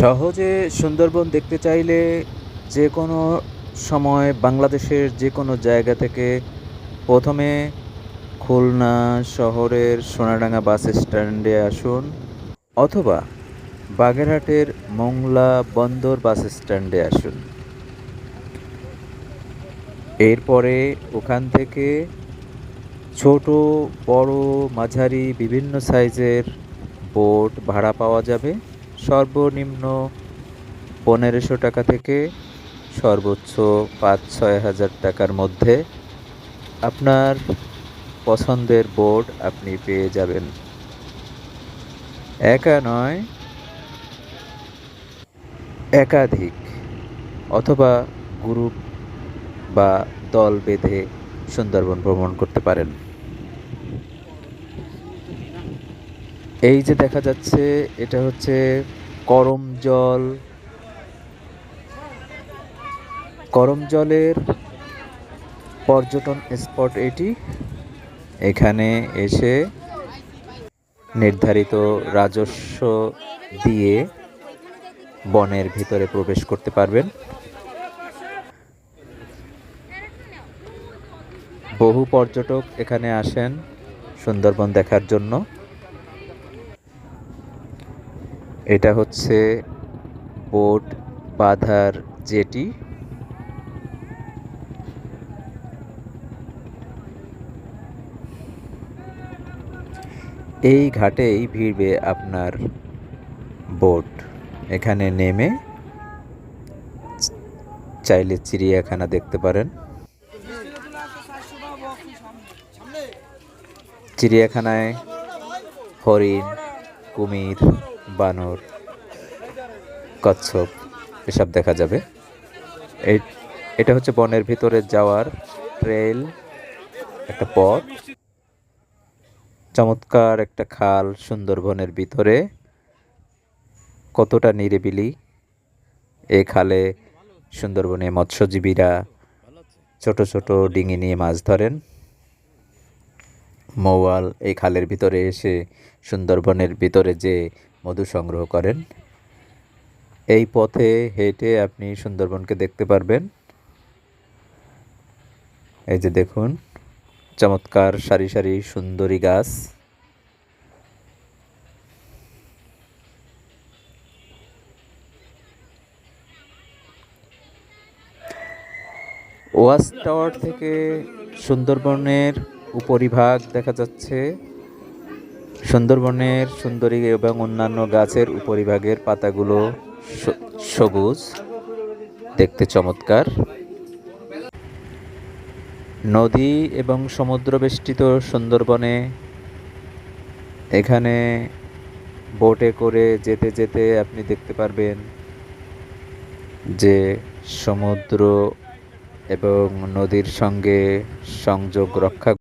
সহজে সুন্দরবন দেখতে চাইলে যে কোনো সময় বাংলাদেশের যে কোনো জায়গা থেকে প্রথমে খুলনা শহরের সোনাডাঙ্গা বাস স্ট্যান্ডে আসুন অথবা বাগেরহাটের মোংলা বন্দর বাস স্ট্যান্ডে আসুন। এরপরে ওখান থেকে ছোট, বড়, মাঝারি, বিভিন্ন সাইজের বোট ভাড়া পাওয়া যাবে। সর্বনিম্ন পনেরোশো টাকা থেকে সর্বোচ্চ পাঁচ, ছয় হাজার টাকার মধ্যে আপনার পছন্দের বোর্ড আপনি পেয়ে যাবেন। একা নয়, একাধিক অথবা গ্রুপ বা দল বেঁধে সুন্দরবন ভ্রমণ করতে পারেন। এই যে দেখা যাচ্ছে, এটা হচ্ছে করম জল। করম জলের পর্যটন স্পট এটি। এখানে এসে নির্ধারিত রাজস্ব দিয়ে বনের ভিতরে প্রবেশ করতে পারবেন। বহু পর্যটক এখানে আসেন সুন্দরবন দেখার জন্য। এটা হচ্ছে বোট বাঁধার জেটি। এই ঘাটেই ভিড়বে আপনার বোট। এখানে নেমে চাইলে চিড়িয়াখানা দেখতে পারেন। চিড়িয়াখানায় হরিণ, কুমির বানর, কচ্ছপ, এসব দেখা যাবে। এই, এটা হচ্ছে বনের ভিতরে যাওয়ার ট্রেল একটা পথ। চমৎকার একটা খাল সুন্দরবনের ভিতরে। কতটা নিরিবিলি। এই খালে সুন্দরবনে মৎস্যজীবীরা ছোট ছোট ডিঙি নিয়ে মাছ ধরেন। মৌয়াল এই খালের ভিতরে এসে সুন্দরবনের ভিতরে যে মধু সংগ্রহ করেন। এই পথে হেঁটে আপনি সুন্দরবনকে দেখতে পারবেন। এই যে দেখুন, চমৎকার সারি সারি সুন্দরী গাছ। ওয়াচ টাওয়ার থেকে সুন্দরবনের উপরিভাগ দেখা যাচ্ছে। সুন্দরবনের সুন্দরী এবং অন্যান্য গাছের উপরিভাগের পাতাগুলো সবুজ, দেখতে চমৎকার। নদী এবং সমুদ্র বেষ্টিত সুন্দরবনে এখানে বোটে করে যেতে যেতে আপনি দেখতে পারবেন যে সমুদ্র এবং নদীর সঙ্গে সংযোগ রক্ষা